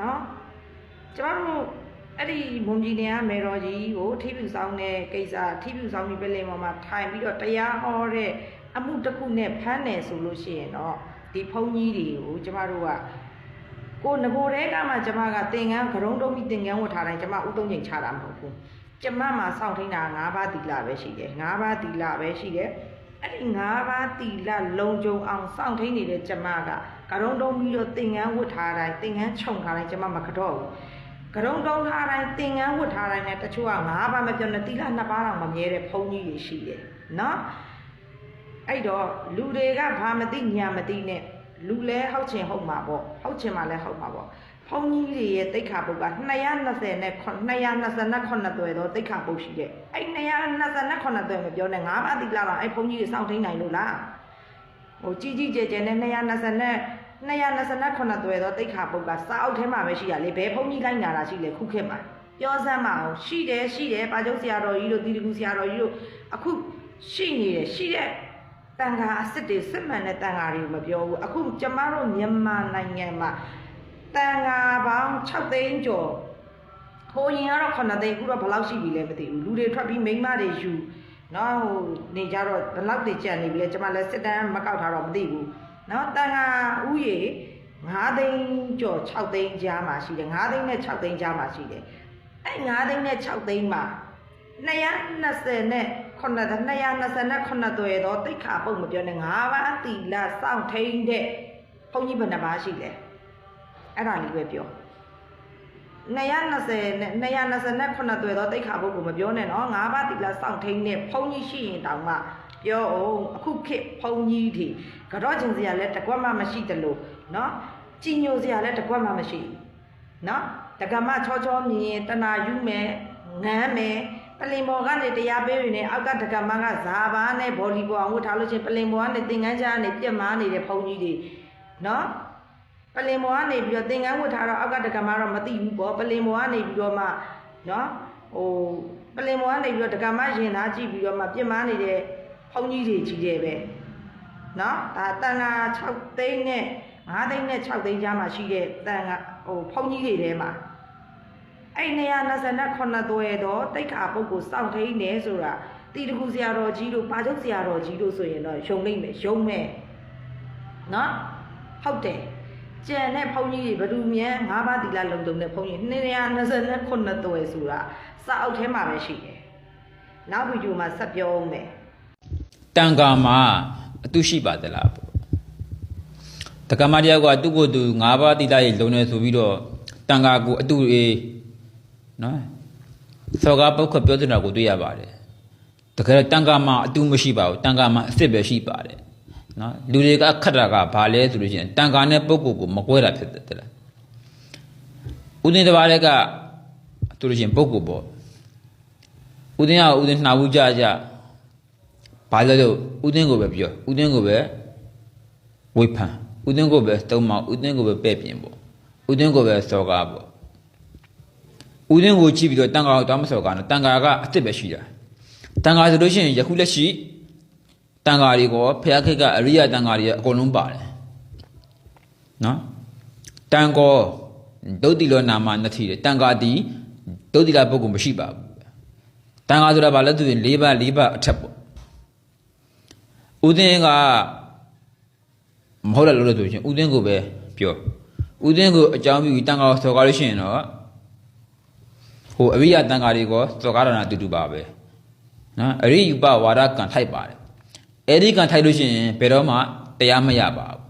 နော်ကျမတို့အဲ့ဒီမွန်ပြည်နယ်ကမေတော်ကြီးကိုထိပြူဆောင်တဲ့ကိစ္စထိပြူဆောင်ပြီးပဲလင်ပေါ်မှာထိုင်ပြီးတော့တရားဟောတဲ့အမှုတစ်ခုနဲ့ဖမ်းတယ်ဆိုလို့ရှိရင်တော့ဒီဘုန်းကြီးတွေကိုကျမတို့ကကိုငကိုတဲကမှကျမကသင်္ကန်းကရုံးတုံးပြီးသင်္ကန်းဝတ်ထားတိုင်းကျမဥသုံးချိန်ချတာမဟုတ်ဘူးကျမမှာစောင့်ထိန်တာ၅ပါးတီလာပဲရှိတယ်၅ပါးတီလာပဲရှိတယ် အဲ့ဒီ၅ပါးတီလလုံကြုံအောင်စောင့်ထိန်နေတဲ့ကျမကကရုံတုံးပြီးတော့သင်္ကန်းဝတ်ထားတိုင်းသင်္ကန်းခြုံထားတိုင်းကျမမကတော့ဘူးကရုံတုံးထားတိုင်းသင်္ကန်းဝတ်ထားတိုင်းနဲ့တချို့က၅ပါးမပြောနဲ့တီလနှစ်ပါးတော့မမြဲတဲ့ဘုန်းကြီးတွေရှိတယ်နော်အဲ့တော့လူတွေကဘာမသိညာမသိနဲ့လူလဲဟောက်ချင်ဟုတ်မှာပေါ့ဟောက်ချင်မှလည်းဟုတ်မှာပေါ့ ဘုန်းကြီးတွေရဲ့တိတ်ခါပုတ်က220နဲ့229သွယ်တော့တိတ်ခါပုတ်ရှိတဲ့အဲ့229သွယ်မပြောနဲ့၅ပါးတိလာတော့အဲ့ဘုန်းကြီးတွေစောင့်ထိန်နိုင်လို့လားဟိုကြီးကြီးကျယ်ကျယ်နဲ့220နဲ့229သွယ်တော့တိတ်ခါပုတ်ကစာအုပ်ထဲမှာပဲရှိရလေဘယ်ဘုန်းကြီးလိုက်နာတာရှိလေခုခေတ်မှာပြောစမ်းမအောင်ရှိတယ်ရှိတယ်ပါကျုပ်ဆရာတော်ကြီးတို့တီတကူဆရာတော်ကြီးတို့အခုရှိနေတယ်ရှိတဲ့တန်ခါအစ်စ်တွေစစ်မှန်တဲ့တန်ခါတွေကိုမပြောဘူးအခုကျမတို့မြန်မာနိုင်ငံမှာ တန်ခါပေါင်း6သိန်းကျော်ဟိုရင်ကတော့9သိန်းအခုတော့ဘယ်လောက်ရှိပြီလဲမသိဘူးလူတွေထွက်ပြီးမိန်းမတွေယူနော်ဟိုနေကြတော့ဘယ်လောက်တွေကြံနေပြီလဲကျမလည်းစစ်တမ်းမကောက်ထားတော့မသိဘူးနော်တန်ခါဥယေ9သိန်းကျော်6သိန်းကြားမှာရှိတယ်9သိန်းနဲ့6သိန်းကြားမှာရှိတယ်အဲ့9သိန်းနဲ့6သိန်းမှာ220နဲ့ခုနှစ်229သွယ်တော့တိတ်ခါပုတ်မပြောနဲ့၅ပါးတီလာစောင့်ထိန်တဲ့ဘုန်းကြီးဘယ်နှပါးရှိလဲ အဲ့ဒါလေးပဲပြော220နဲ့229သွယ်တော့တိတ်ခါပုတ်ကိုမပြောနဲ့နော်၅ပါးတီလာစောင့်ထိန်တဲ့ဘုန်းကြီးရှိရင်တောင်မှပြောအောင်အခုခေတ်ဘုန်းကြီးတွေကတော့ကျင်စရာလဲတကွက်မှမရှိတယ်လို့နော်ကြည်ညိုစရာလဲတကွက်မှမရှိဘူးနော်တက္ကမချောချောမြင်ရင်တနာယူမယ်ငမ်းမယ်ပလင်ဘော်ကနေတရားပေးနေအောက်ကတက္ကမကဇာဘာနဲ့ဘောလီဘောအောင်ဝတ်ထားလို့ချင်းပလင်ဘော်ကနေသင်္ကန်းကြားကနေပြက်မားနေတဲ့ဘုန်းကြီးတွေနော် ပလင်ဘော်ကနေပြီးတော့သင်္ကန်းဝတ်ထားတော့အောက်ကတက္ကမတော့မသိဘူးပေါ့ပလင်ဘော်ကနေပြီးတော့မှနော်ဟိုပလင်ဘော်ကနေပြီးတော့တက္ကမရင်သားကြည့်ပြီးတော့မှပြက်မားနေတဲ့ဘုန်းကြီးတွေကြီးတယ်ပဲနော်ဒါတန်ငါ6သိန်းနဲ့5သိန်းနဲ့6သိန်းကြားမှာရှိတဲ့တန်ငါဟိုဖုန်ကြီးတွေထဲမှာအဲ့229သွဲတော့တိတ်ခါပုတ်ကိုစောင့်ထိန်နေဆိုတာတီတကူဆရာတော်ကြီးတို့ပါချုပ်ဆရာတော်ကြီးတို့ဆိုရင်တော့ယုံလိမ့်မယ်ယုံမယ်နော်ဟုတ်တယ် ကျန်တဲ့ဖုန်ကြီးတွေဘယ်သူမြဲ၅ပါးတီလာလုံတုံတဲ့ဖုန်ကြီး229သွဲဆိုတာစာအုပ်ထဲမှာပဲရှိတယ်နောက်ဗီဒီယိုမှာဆက်ပြောအောင်မယ်တန်ခါမှာအတုရှိပါသလားပေါ့တက္ကမတယောက်ကသူ့ကိုယ်သူ၅ပါးတိလာရေလုံနေဆိုပြီးတော့တန်ခါကိုအတုအေးနော်သောကပုတ်ခပြောတဲ့တာကိုတွေ့ရပါတယ်တကယ်တော့တန်ခါမှာအတုမရှိပါဘူးတန်ခါမှာအစ်စ်ပဲရှိပါတယ် နော်လူတွေကခတ်တာကဘာလဲဆိုလို့ရှိရင်တန်ခါနဲ့ပုတ်ကိုကိုမကွဲတာဖြစ်တယ်တဲ့လားဦးသိန်းတစ်ပါးလည်းကသူလို့ရှိရင်ပုတ်ကိုပေါ့ဦးသိန်းကဦးသိန်းနှာဘူးကြကြဘာလဲလို့ဥသိန်းကိုပဲပြောဥသိန်းကိုပဲဝိဖန်ဥသိန်းကိုပဲသုံးမဥသိန်းကိုပဲပဲ့ပြင်ပေါ့ဥသိန်းကိုပဲစော်ကားပေါ့ဥသိန်းကိုကြည့်ပြီးတော့တန်ခါကိုတောင်းမစော်ကားနော်တန်ခါကအစ်စ်ပဲရှိတာတန်ခါဆိုလို့ရှိရင်ယခုလက်ရှိ တန်ခါတွေကောဖျားခက်ကအရိယတန်ခါတွေအကုန်လုံးပါတယ်နော်တန်ကောဒုတိလောနာမနတိတယ်တန်ခါတီဒုတိလပုဂ္ဂိုလ်မရှိပါဘူးတန်ခါဆိုတာဘာလဲသူရင်၄ပါး၄ပါးအထက်ပေါ့ဦးသိန်းကမဟုတ်တယ်လို့လို့ဆိုရှင်ဦးသိန်းကိုပဲပြောဦးသိန်းကိုအကြောင်းပြုပြီးတန်ခါကိုစော်ကားလို့ရှိရင်တော့ဟိုအရိယတန်ခါတွေကစော်ကားတာနဲ့အတူတူပါပဲနော်အရိယပဝါဒကံထိုက်ပါတယ် အဲ့ဒီကံထိုက်လို့ရှိရင်ဘယ်တော့မှတရားမရပါဘူး